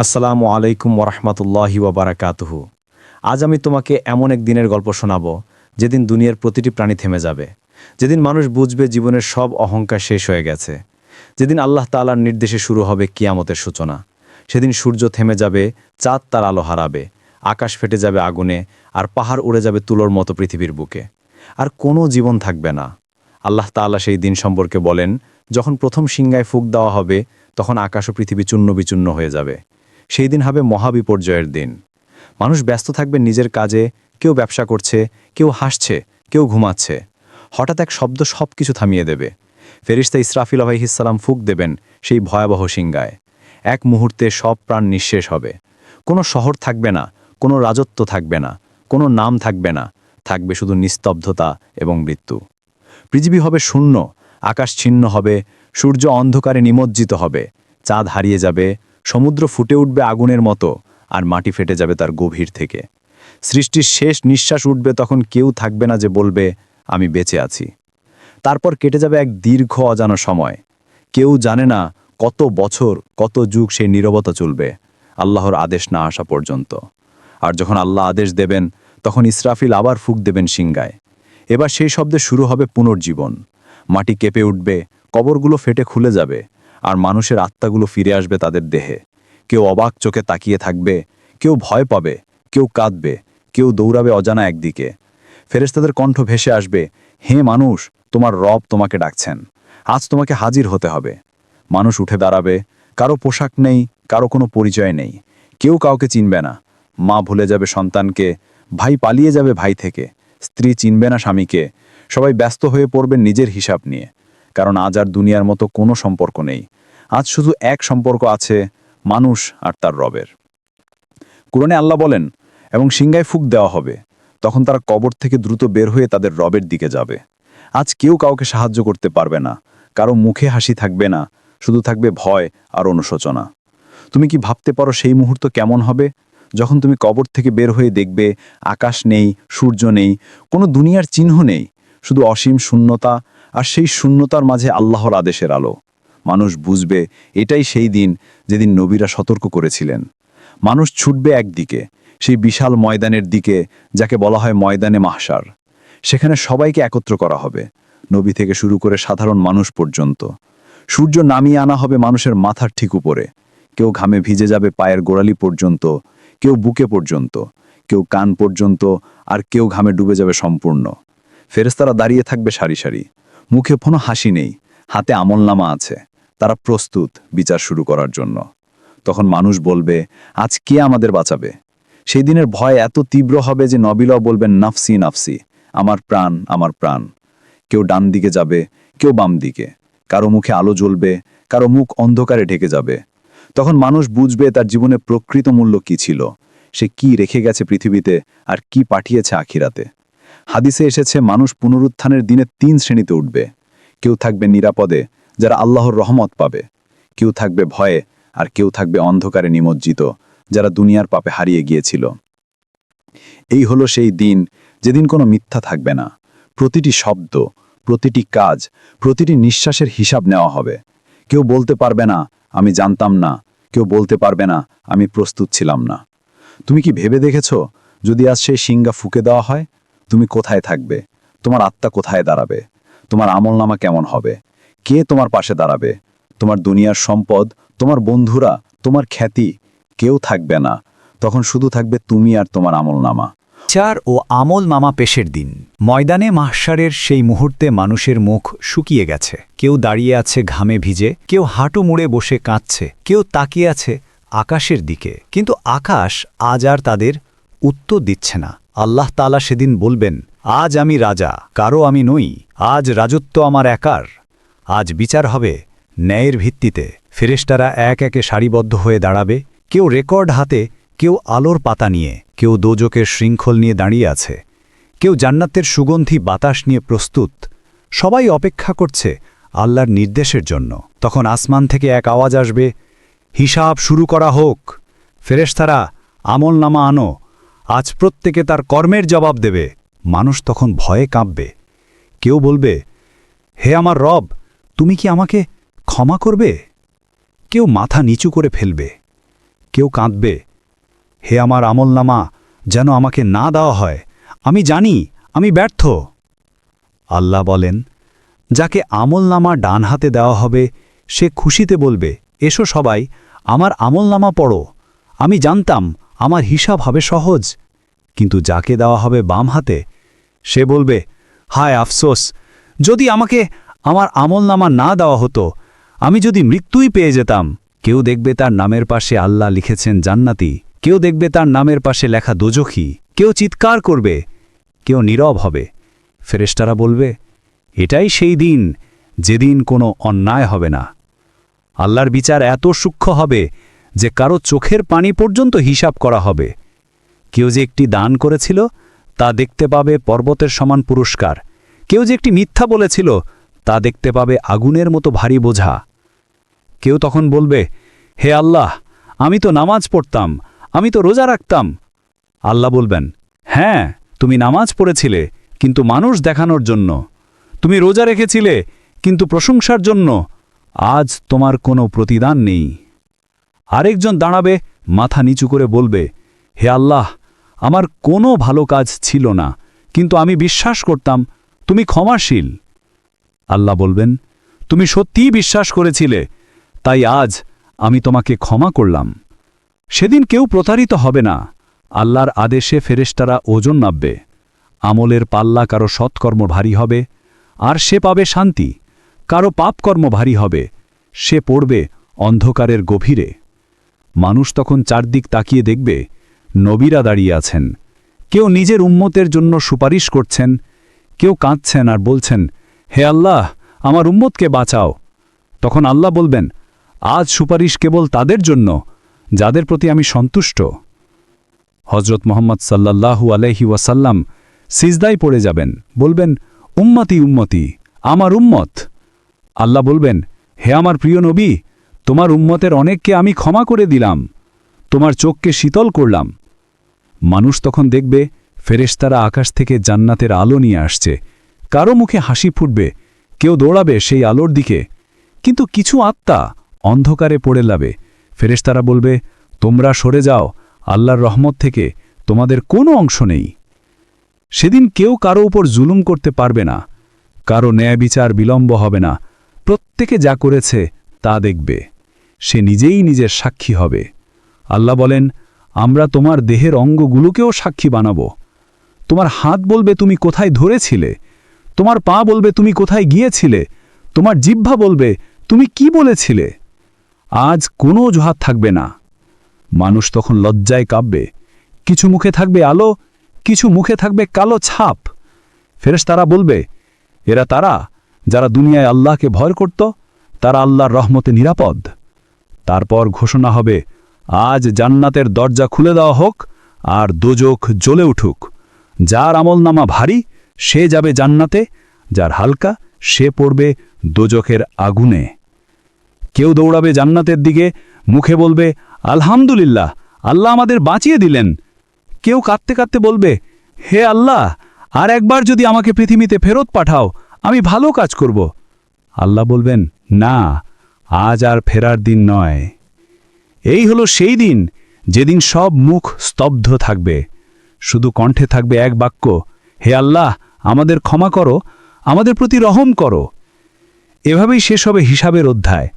আসসালামু আলাইকুম ওরহমতুল্লাহি ওবরাকাতুহু আজ আমি তোমাকে এমন এক দিনের গল্প শোনাব, যেদিন দুনিয়ার প্রতিটি প্রাণী থেমে যাবে। যেদিন মানুষ বুঝবে জীবনের সব অহংকার শেষ হয়ে গেছে। যেদিন আল্লাহ তাআলার নির্দেশে শুরু হবে কিয়ামতের সূচনা। সেদিন সূর্য থেমে যাবে, চাঁদ তার আলো হারাবে, আকাশ ফেটে যাবে আগুনে, আর পাহাড় উড়ে যাবে তুলোর মতো পৃথিবীর বুকে। আর কোনো জীবন থাকবে না। আল্লাহ তাআলা সেই দিন সম্পর্কে বলেন, যখন প্রথম সিংগায় ফুক দেওয়া হবে, তখন আকাশ ও পৃথিবী চূর্ণ বিচূর্ণ হয়ে যাবে। সেই দিন হবে মহাবিপর্যয়ের দিন। মানুষ ব্যস্ত থাকবে নিজের কাজে, কেউ ব্যবসা করছে, কেউ হাসছে, কেউ ঘুমাচ্ছে। হঠাৎ এক শব্দ সব কিছু থামিয়ে দেবে। ফেরিস্তা ইসরাফিল আলাইহিসাল্লাম ফুক দেবেন সেই ভয়াবহ সিংগায়। এক মুহূর্তে সব প্রাণ নিঃশেষ হবে। কোনো শহর থাকবে না, কোনো রাজত্ব থাকবে না, কোনো নাম থাকবে না, থাকবে শুধু নিস্তব্ধতা এবং মৃত্যু। পৃথিবী হবে শূন্য, আকাশ ছিন্ন হবে, সূর্য অন্ধকারে নিমজ্জিত হবে, চাঁদ হারিয়ে যাবে সমুদ্র ফুটে উঠবে আগুনের মতো আর মাটি ফেটে যাবে তার গভীর থেকে। সৃষ্টির শেষ নিঃশ্বাস উঠবে তখন কেউ থাকবে না যে বলবে, আমি বেঁচে আছি। তারপর কেটে যাবে এক দীর্ঘ অজানো সময়। কেউ জানে না কত বছর, কত যুগ সেই নীরবতা চলবে। আল্লাহর আদেশ না আসা পর্যন্ত। আর যখন আল্লাহ আদেশ দেবেন, তখন ইসরাফিল আবার ফুক দেবেন সিঙ্গায় এবার সেই শব্দে শুরু হবে পুনর্জীবন। মাটি কেঁপে উঠবে, কবরগুলো ফেটে খুলে যাবে। আর মানুষের আত্মাগুলো ফিরে আসবে তাদের দেহে। কেউ অবাক চোখে তাকিয়ে থাকবে, কেউ ভয় পাবে, কেউ কাঁদবে, কেউ দৌড়াবে অজানা একদিকে। ফেরেস্তাদের কণ্ঠ ভেসে আসবে, হে মানুষ, তোমার রব তোমাকে ডাকছেন, আজ তোমাকে হাজির হতে হবে। মানুষ উঠে দাঁড়াবে, কারও পোশাক নেই, কারও কোনো পরিচয় নেই, কেউ কাউকে চিনবে না। মা ভুলে যাবে সন্তানকে, ভাই পালিয়ে যাবে ভাই থেকে, স্ত্রী চিনবে না স্বামীকে, সবাই ব্যস্ত হয়ে পড়বে নিজের হিসাব নিয়ে। কারণ আজ আর দুনিয়ার মতো কোনো সম্পর্ক নেই। আজ শুধু এক সম্পর্ক আছে, মানুষ আর তার রবের। কোরআনে আল্লাহ বলেন, এবং সিংগায় ফুক দেওয়া হবে। তখন তারা কবর থেকে দ্রুত বের হয়ে তাদের রবের দিকে যাবে। আজ কেউ কাউকে সাহায্য করতে পারবে না। কারও মুখে হাসি থাকবে না। শুধু থাকবে ভয় আর অনুশোচনা। তুমি কি ভাবতে পারো সেই মুহূর্ত কেমন হবে? যখন তুমি কবর থেকে বের হয়ে দেখবে, আকাশ নেই, সূর্য নেই, কোনো দুনিয়ার চিহ্ন নেই। শুধু অসীম শূন্যতা আর সেই শূন্যতার মাঝে আল্লাহর আদেশের আলো। মানুষ বুঝবে এটাই সেই দিন যেদিন নবীরা সতর্ক করেছিলেন। মানুষ ছুটবে একদিকে, সেই বিশাল ময়দানের দিকে, যাকে বলা হয় ময়দানে মাহসার সেখানে সবাইকে একত্র করা হবে, নবী থেকে শুরু করে সাধারণ মানুষ পর্যন্ত। সূর্য নামিয়ে আনা হবে মানুষের মাথার ঠিক উপরে। কেউ ঘামে ভিজে যাবে পায়ের গোড়ালি পর্যন্ত, কেউ বুকে পর্যন্ত, কেউ কান পর্যন্ত, আর কেউ ঘামে ডুবে যাবে সম্পূর্ণ। ফেরেস্তারা দাঁড়িয়ে থাকবে সারি সারি। মুখে কোনো হাসি নেই, হাতে আমলনামা আছে। তারা প্রস্তুত বিচার শুরু করার জন্য। তখন মানুষ বলবে, আজ কে আমাদের বাঁচাবে? সেই দিনের ভয় এত তীব্র হবে যে নবিল বলবেন, নাফসি নাফসি, আমার প্রাণ আমার প্রাণ। কেউ ডান দিকে যাবে, কেউ বাম দিকে। কারও মুখে আলো জ্বলবে, কারও মুখ অন্ধকারে ঢেকে যাবে। তখন মানুষ বুঝবে তার জীবনে প্রকৃত মূল্য কি ছিল। সে কি রেখে গেছে পৃথিবীতে আর কি পাঠিয়েছে আখিরাতে? হাদিসে এসেছে, মানুষ পুনরুত্থানের দিনে তিন শ্রেণীতে উঠবে। কেউ থাকবে নিরাপদে, যারা আল্লাহর রহমত পাবে। কেউ থাকবে ভয়ে, আর কেউ থাকবে অন্ধকারে নিমজ্জিত, যারা দুনিয়ার পাপে হারিয়ে গিয়েছিল। এই হলো সেই দিন, যেদিন কোনো মিথ্যা থাকবে না। প্রতিটি শব্দ, প্রতিটি কাজ, প্রতিটি নিঃশ্বাসের হিসাব নেওয়া হবে। কেউ বলতে পারবে না, আমি জানতাম না। কেউ বলতে পারবে না, আমি প্রস্তুত ছিলাম না। তুমি কি ভেবে দেখেছ, যদি আজ সেই সিঙ্গা ফুকে দেওয়া হয়? তুমি কোথায় থাকবে? তোমার আত্মা কোথায় দাঁড়াবে? তোমার আমলনামা কেমন হবে? কে তোমার পাশে দাঁড়াবে? তোমার দুনিয়ার সম্পদ, তোমার বন্ধুরা, তোমার খ্যাতি, কেউ থাকবে না। তখন শুধু থাকবে তুমি আর তোমার আমলনামা। চার ও আমল মামা পেশের দিন। ময়দানে মাহসারের সেই মুহূর্তে মানুষের মুখ শুকিয়ে গেছে। কেউ দাঁড়িয়ে আছে ঘামে ভিজে, কেউ হাঁটু মুড়ে বসে কাঁদছে, কেউ তাকিয়ে আছে আকাশের দিকে। কিন্তু আকাশ আজ আর তাদের উত্তর দিচ্ছে না। আল্লাহ তালা সেদিন বলবেন, আজ আমি রাজা, কারও আমি নই, আজ রাজত্ব আমার একার। আজ বিচার হবে ন্যায়ের ভিত্তিতে। ফেরেশতারা এক একে সারিবদ্ধ হয়ে দাঁড়াবে। কেউ রেকর্ড হাতে, কেউ আলোর পাতা নিয়ে, কেউ দোজকের শৃঙ্খল নিয়ে দাঁড়িয়ে আছে। কেউ জান্নাতের সুগন্ধি, বাতাস নিয়ে প্রস্তুত। সবাই অপেক্ষা করছে আল্লাহর নির্দেশের জন্য। তখন আসমান থেকে এক আওয়াজ আসবে, হিসাব শুরু করা হোক। ফেরেশতারা আমল নামা আনো। আজ প্রত্যেকে তার কর্মের জবাব দেবে। মানুষ তখন ভয়ে কাঁপবে। কেউ বলবে, হে আমার রব, তুমি কি আমাকে ক্ষমা করবে? কেউ মাথা নিচু করে ফেলবে। কেউ কাঁদবে, হে আমার আমলনামা, যেন আমাকে না দেওয়া হয়। আমি জানি, আমি ব্যর্থ। আল্লাহ বলেন, যাকে আমলনামা ডান হাতে দেওয়া হবে, সে খুশিতে বলবে, এসো সবাই, আমার আমলনামা পড়ো। আমি জানতাম আমার হিসাব হবে সহজ, কিন্তু যাকে দেওয়া হবে বাম হাতে, সে বলবে, হায় আফসোস, যদি আমাকে আমার আমলনামা না দেওয়া হতো, আমি যদি মৃত্যুই পেয়ে যেতাম। কেউ দেখবে তার নামের পাশে আল্লাহ লিখেছেন জান্নাতি, কেউ দেখবে তার নামের পাশে লেখা দোজখী, কেউ চিৎকার করবে, কেউ নীরব হবে। ফেরেশতারা বলবে, এটাই সেই দিন, যেদিন কোনো অন্যায় হবে না। আল্লাহর বিচার এত সূক্ষ্ম হবে যে কারও চোখের পানি পর্যন্ত হিসাব করা হবে। কেউ যে একটি দান করেছিল, তা দেখতে পাবে পর্বতের সমান পুরস্কার। কেউ যে একটি মিথ্যা বলেছিল, তা দেখতে পাবে আগুনের মতো ভারী বোঝা। কেউ তখন বলবে, হে আল্লাহ, আমি তো নামাজ পড়তাম, আমি তো রোজা রাখতাম। আল্লাহ বলবেন হ্যাঁ তুমি নামাজ পড়েছিলে, কিন্তু মানুষ দেখানোর জন্য। তুমি রোজা রেখেছিলে, কিন্তু প্রশংসার জন্য। আজ তোমার কোনো প্রতিদান নেই। আরেকজন দাঁড়াবে, মাথা নিচু করে বলবে, হে আল্লাহ, আমার কোনো ভালো কাজ ছিল না, কিন্তু আমি বিশ্বাস করতাম তুমি ক্ষমাশীল। আল্লাহ বলবেন, তুমি সত্যিই বিশ্বাস করেছিলে, তাই আজ আমি তোমাকে ক্ষমা করলাম। সেদিন কেউ প্রতারিত হবে না, আল্লাহর আদেশে ফেরেশতারা ওজন নাববে, আমলের পাল্লা কারও সৎকর্ম ভারী হবে, আর সে পাবে শান্তি, কারও পাপকর্ম ভারী হবে, সে পড়বে অন্ধকারের গভীরে। মানুষ তখন চারদিক তাকিয়ে দেখবে, নবীরা দাঁড়িয়ে আছেন। কেউ নিজের উম্মতের জন্য সুপারিশ করছেন, কেউ কাঁদছেন আর বলছেন, হে আল্লাহ, আমার উম্মতকে বাঁচাও। তখন আল্লাহ বলবেন, আজ সুপারিশ কেবল তাদের জন্য, যাদের প্রতি আমি সন্তুষ্ট। হজরত মোহাম্মদ সাল্লাল্লাহু আলহি ওয়াসাল্লাম সিজদাই পড়ে যাবেন, বলবেন, উম্মতি উম্মতি, আমার উম্মত। আল্লাহ বলবেন, হে আমার প্রিয় নবী তোমার উম্মতের অনেককে আমি ক্ষমা করে দিলাম। তোমার চোখকে শীতল করলাম। মানুষ তখন দেখবে, ফেরেশতারা আকাশ থেকে জান্নাতের আলো নিয়ে আসছে। কারও মুখে হাসি ফুটবে, কেউ দৌড়াবে সেই আলোর দিকে। কিন্তু কিছু আত্মা অন্ধকারে পড়ে লাবে। ফেরেশতারা বলবে, তোমরা সরে যাও, আল্লাহর রহমত থেকে তোমাদের কোনো অংশ নেই। সেদিন কেউ কারও উপর জুলুম করতে পারবে না। কারও ন্যায় বিচার বিলম্ব হবে না। প্রত্যেকে যা করেছে তা দেখবে। সে নিজেই নিজের সাক্ষী হবে। আল্লাহ বলেন, আমরা তোমার দেহের অঙ্গগুলোকেও সাক্ষী বানাব। তোমার হাত বলবে তুমি কোথায় ধরেছিলে। তোমার পা বলবে তুমি কোথায় গিয়েছিলে। তোমার জিহ্বা বলবে তুমি কি বলেছিলে। আজ কোনো অজুহাত থাকবে না। মানুষ তখন লজ্জায় কাঁপবে। কিছু মুখে থাকবে আলো, কিছু মুখে থাকবে কালো ছাপ। ফেরেশ তারা বলবে, এরা তারা যারা দুনিয়ায় আল্লাহকে ভয় করত, তারা আল্লাহর রহমতে নিরাপদ। তারপর ঘোষণা হবে, আজ জান্নাতের দরজা খুলে দেওয়া হোক আর দোজখ জ্বলে উঠুক। যার আমলনামা ভারী, সে যাবে জান্নাতে, যার হালকা, সে পড়বে দোজখের আগুনে। কেউ দৌড়াবে জান্নাতের দিকে, মুখে বলবে, আলহামদুলিল্লাহ, আল্লাহ আমাদের বাঁচিয়ে দিলেন। কেউ কাঁদতে কাঁদতে বলবে, হে আল্লাহ, আর একবার যদি আমাকে পৃথিবীতে ফেরত পাঠাও, আমি ভালো কাজ করব। আল্লাহ বলবেন, না আজ আর ফেরার দিন নয়। এই হলো সেই দিন যেদিন সব মুখ স্তব্ধ থাকবে। শুধু কণ্ঠে থাকবে এক বাক্য, হে আল্লাহ, আমাদের ক্ষমা করো, আমাদের প্রতি রহম করো। এভাবেই শেষ হবে হিসাবের অধ্যায়।